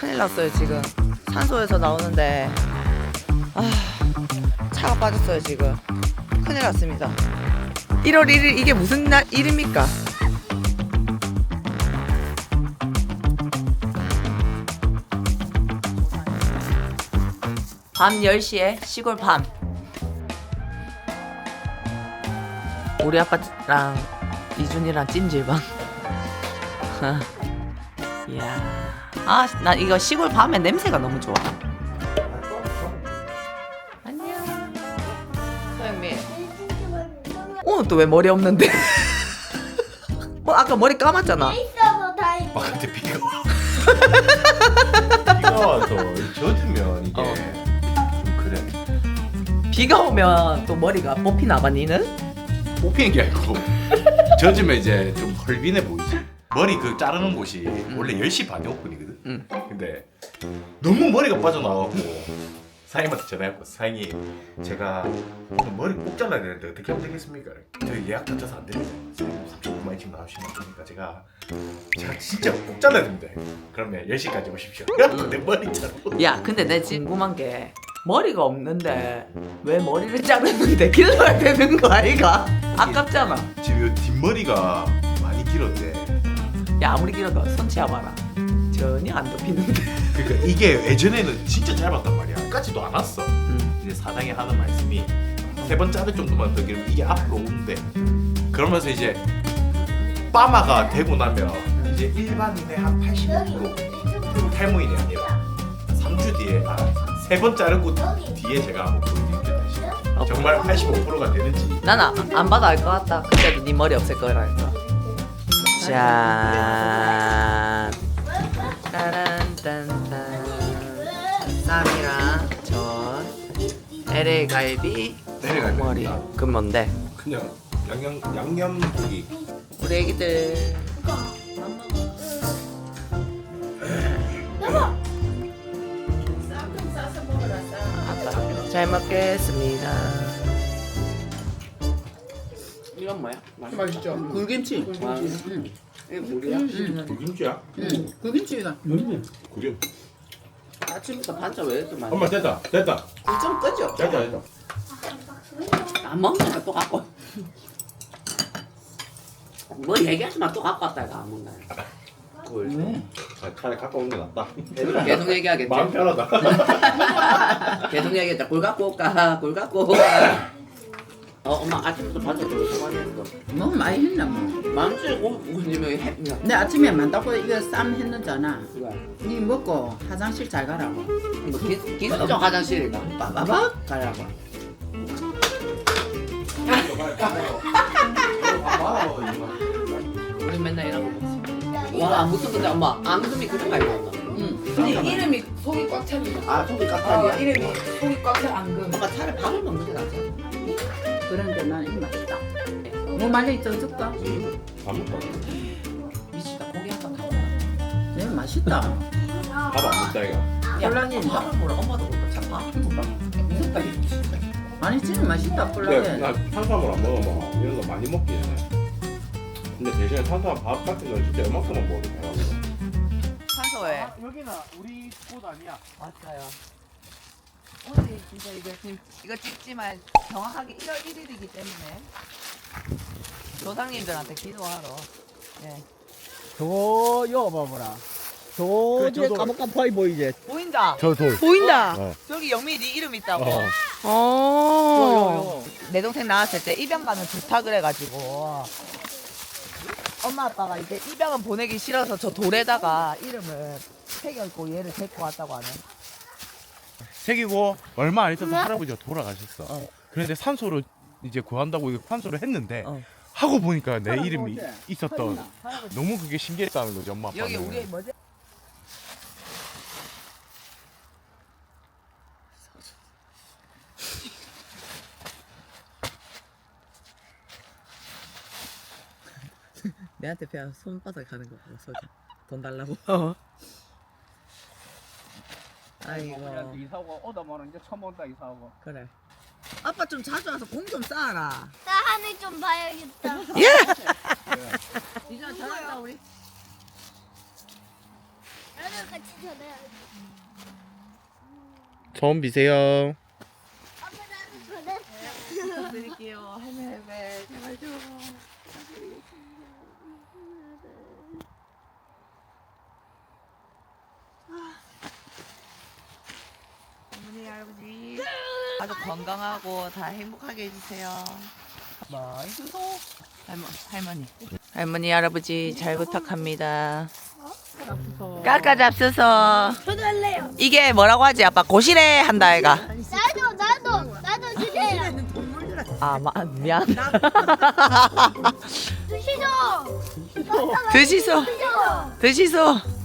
큰일 났어요 지금. 산소에서 나오는데. 아 차가 빠졌어요 지금. 큰일 났습니다. 1월 1일 이게 무슨 날 일입니까? 밤 10시에 시골 밤. 우리 아빠랑 이준이랑 찜질방. 이야 아 나 이거 시골 밤에 냄새가 너무 좋아 안녕 소영민 오늘 또 왜 머리 없는데 어 아까 머리 감았잖아 있어서 다행이야. 바깥에 비가 와. 비가 와서 젖으면 이게 어. 좀 그래. 비가 오면 또 머리가 뽑히나 봐 니는? 뽑히는 게 아니고 젖으면 이제 좀 헐빈해 보이지. 머리 그 자르는 곳이 원래 10시 반에 오픈이거든. 응. 근데 너무 머리가 빠져나가고 사장님한테 전화했고 사장님 제가 오늘 머리 꼭 잘라야 되는데 어떻게 하면 되겠습니까? 저희 예약 다쳐서 안 되는데 사장님 39만 지금 나오시면 되니까 제가 제가 진짜 꼭 잘라야 됩니다. 그러면 10시까지 오십시오. 그래서 내 머리 자르고 야 근데 내 지금 궁금한 게 머리가 없는데 왜 머리를 자르는데 길러야 되는 거 아이가? 아깝잖아 지금 이 뒷머리가 많이 길었대. 야 아무리 길어도 손치아 봐라. 전혀 안 덮이는데. 그러니까 이게 예전에는 진짜 짧았단 말이야. 까지도 않았어. 음. 이제 사장이 하는 말씀이 세 번 자를 정도만 더 길면 이게 앞으로 오는데 그러면서 이제 빠마가 되고 나면 이제 일반인의 한 85% 탈모인이 아니라 3주 뒤에 아, 세번 자르고 뒤에 제가 한번 보여드릴게요 다시. 정말 85%가 되는지. 나는 안 봐도 알것 같다. 그때도 네 머리 없을 거라니까 짠 따란 딴딴. 쌈이랑 전 LA 갈비 LA 갈비. 머리 그 뭔데? 그냥 양념 양념 고기. 우리 애기들. 아빠 잘 먹겠습니다 이건 뭐야? 맛있죠? 굴김치. 굴김치. 이게 물이야? 김치야? 응. 굴김치가. 그게 아침부터 반찬 왜 이렇게 많이 엄마 됐다 됐다 좀 끄죠? 됐다 됐다 안 먹는 또 갖고 뭐 얘기하지 마 또 갖고 왔다 이거 안 먹나 왜? 아, 차라리 갖고 오는 게 낫다 계속 얘기하겠지 마음 편하다 계속 얘기했다 굴 갖고 올까 굴 갖고 올까 어 엄마 아침부터 반찬 좀 많이 거 너무 많이 했나 뭐. 만주 고님이 내 아침에 만다고 이거 쌈 했는잖아. 그거 니 먹고 화장실 잘 가라고. 뭐 기- 기술적 화장실이가 빠바박 가라고 우리 맨날 이런 거 먹지 와 무슨 근데 엄마 앙금이 그렇게 많이 나온다 응. 근데 이름이 속이 꽉 찹니다. 아 속이 어, 깍살이야? 이름이 속이 꽉 찬 앙금. 엄마 차라리 밥을 먹는 게 낫지 그런데 나는 이 맛있다. 뭐 많이 더 줄까? 밥 먹다 미치다 고기 한번 다네 맛있다. 밥 안 먹다 이거 야, 콜라겐이다. 밥을 먹어 엄마도 먹어 참 밥을 먹어 무섭다 이거 아니 진짜 맛있다 콜라겐. 나 탄수화물 안 먹으면 이런 거 많이 먹긴 해. 근데 대신에 탄수화물 밥 같은 건 진짜 이만큼만 먹어도 배가 산소에 여기는 우리 곳 아니야. 맞아요 오늘 진짜 이거 지금 이거 찍지만 정확하게 1월 1일이기 때문에 조상님들한테 기도하러 네. 저거 이거 봐봐라. 저 그래, 뒤에 저도- 까먹까먹하게 보이지? 보인다 저 돌. 보인다 어. 저기 영미 네 이름 있다고 어. 어. 내 동생 나왔을 때 입양가는 좋다 그래가지고 엄마 아빠가 이제 입양은 보내기 싫어서 저 돌에다가 이름을 새겨있고 얘를 데리고 왔다고 하네 새기고 얼마 안 있어서 할아버지가 돌아가셨어. 어. 그런데 산소를 이제 구한다고 이거 산소를 했는데 어. 하고 보니까 내 이름이? 있었던 너무 그게 신기했다는 거지 엄마 아빠는. 여기 우리 뭐지? 내한테 그냥 손바닥 가는 거 소리 돈 달라고 아이고 이사고 오다마는 이제 처음 온다 이사고. 그래 아빠 좀 자주 와서 공 좀 쌓아라 나 하늘 좀 봐야겠다. 이제 잘한다 우리 나는 같이 전해. 처음 비세요. 아빠 나도 전해. 드릴게요. 할매 할매 제발 좀. 어머니 할아버지 아주 건강하고 다 행복하게 해주세요. 주소. 할머 할머니. 할머니 할아버지 잘 부탁합니다. 깎아 잡수서 저도 할래요. 이게 뭐라고 하지 아빠 고시래 한다 아이가. 나도 나도 나도 주세요. 아 마, 미안. 드시죠. 드시소. 드시소.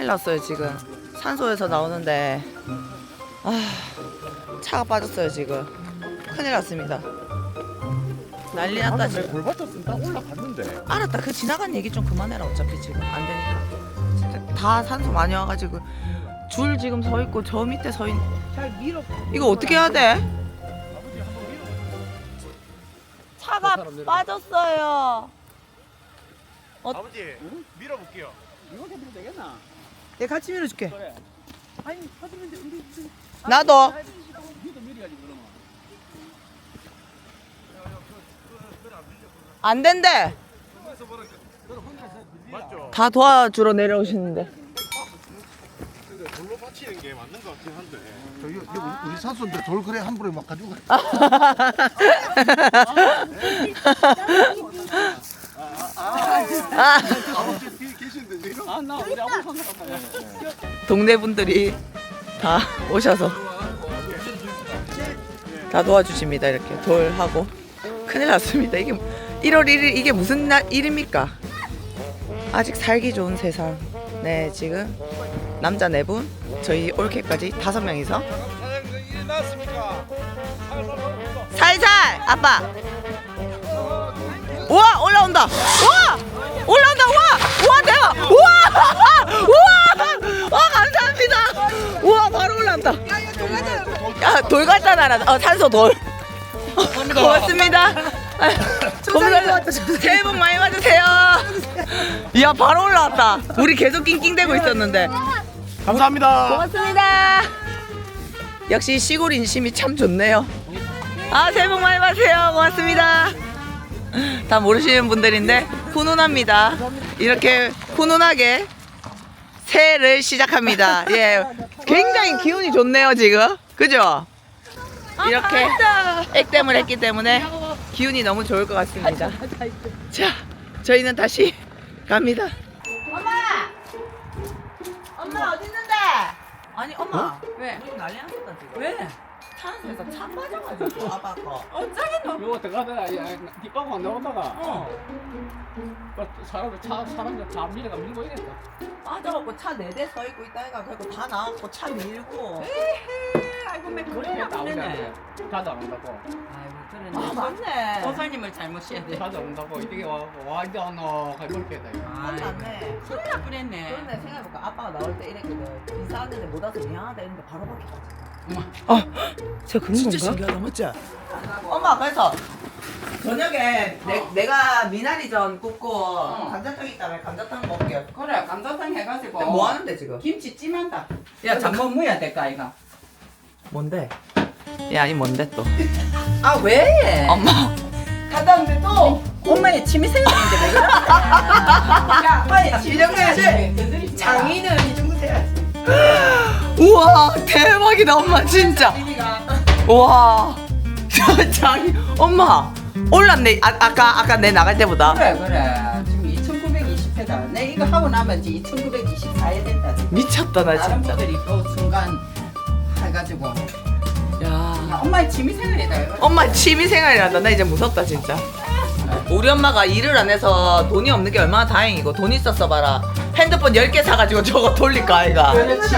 큰일 났어요 지금 산소에서 나오는데 아 차가 빠졌어요 지금 큰일 났습니다 난리 났다 지금 돌 받쳤으면 딱 올라갔는데. 알았다. 그 지나간 얘기 좀 그만해라. 어차피 지금 안 되니까. 진짜 다 산소 많이 와가지고 줄 지금 서 있고 저 밑에 서 있. 잘 밀어. 이거 어떻게 해야 돼? 차가 빠졌어요. 어? 아버지 밀어볼게요. 이거 해도 되겠나? 내가 같이 밀어줄게. 그래. 아니 터지면 돼. 우리 우리 나도. 밀어야지 그러면. 안 된대. 맞죠? 다 도와주러 내려오시는데. 돌로 받치는 게 맞는 것 같긴 한데. 저기 여기 우리 산소인데 돌 그래 한 번에 막 가지고 가. 아버지 뒤에 계신데 지금? 아 나 우리 아무 상관없어. 동네 분들이 다 오셔서 다 도와주십니다. 이렇게 돌하고 큰일 났습니다. 이게 1월 1일 이게 무슨 날 일입니까? 아직 살기 좋은 세상. 네 지금 남자 네 분, 저희 올케까지 다섯 명이서 살살 아빠. 우와 올라온다. 우와 올라온다. 우와 돌 갖다 놔라. 어 산소 돌. 고맙습니다. 고맙습니다. 새해 복 많이 받으세요. 이야 바로 올라왔다. 우리 계속 낑낑대고 있었는데. 감사합니다. 고맙습니다. 역시 시골 인심이 참 좋네요. 아, 새해 복 많이 받으세요. 고맙습니다. 다 모르시는 분들인데 훈훈합니다. 이렇게 훈훈하게 새해를 시작합니다. 예. 굉장히 기운이 좋네요, 지금. 그죠? 이렇게 액땜을 했기 때문에 기운이 너무 좋을 것 같습니다. 자, 저희는 다시 갑니다. 엄마! 엄마 어디 있는데? 아니 엄마 왜? 우리 난리 났었다 지금 왜? 차 안에서 차 빠져가지고 아빠 거 이거 들어가다가 뒷방구 안 나오다가 어. 그 사람들 차 사람들 다 밀어가 밀고 이랬어. 빠져갖고 차 네 대 서 있고 있다니까 그리고 다 나왔고 차 밀고 아이고 매 그래 그래 나오잖아. 그러네. 자주 안 온다고. 아이고 아 그러네. 맞네 소설님을 잘못해야 돼. 자주 안 온다고 이게 와 와이드 안어 이렇게 다 이거. 큰일 났네 큰일 날 뻔했네. 그런데 생각해볼까 아빠가 나올 때 이랬거든 인사하는데 못 와서 미안하다 했는데 바로 바뀌었지 제가 그런 진짜 신기하다 맞지? 엄마 그래서 저녁에 내, 내가 미나리전 굽고 감자탕 있다며 감자탕 먹을게요 그래 감자탕 해가지고 뭐 하는데 지금? 김치 찜한다. 야 잠깐 뭐야 될까 이거? 뭔데? 야, 이 뭔데 또? 아 왜? 엄마. 갔다 왔는데 또? 엄마의 취미생활인데 왜 그래? 야 빨리 이 정도 해야지. 장인은 이 정도 돼야지. 우와, 대박이다, 엄마, 진짜. 우와. 저 장이, 엄마. 올랐네. 아, 아까, 아까 내 나갈 때보다. 그래 그래 지금 2920회다. 내 이거 하고 나면 이제 2924회 된다. 미쳤다, 나 다른 진짜. 분들이 또 순간 해가지고 야. 야, 엄마의 취미 생활이다 이거. 엄마 취미 생활이란다. 나 이제 무섭다, 진짜. 우리 엄마가 일을 안 해서 돈이 없는 게 얼마나 다행이고 돈 있었어 봐라 핸드폰 10개 사가지고 저거 돌릴까 아이가 그렇지.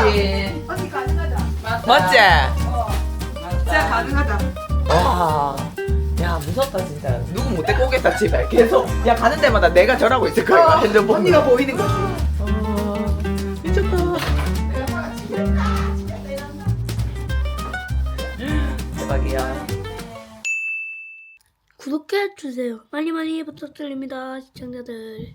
언니 가능하다. 맞다. 맞지? 진짜 가능하다. 와, 야 무섭다 진짜. 누구 못 데리고 오겠다 집에 계속. 야 가는 데마다 내가 절하고 있을 거야 아, 핸드폰 언니가 보이는 거지. 아, 미쳤다. 대박이야. 구독해주세요. 많이 많이 부탁드립니다 시청자들.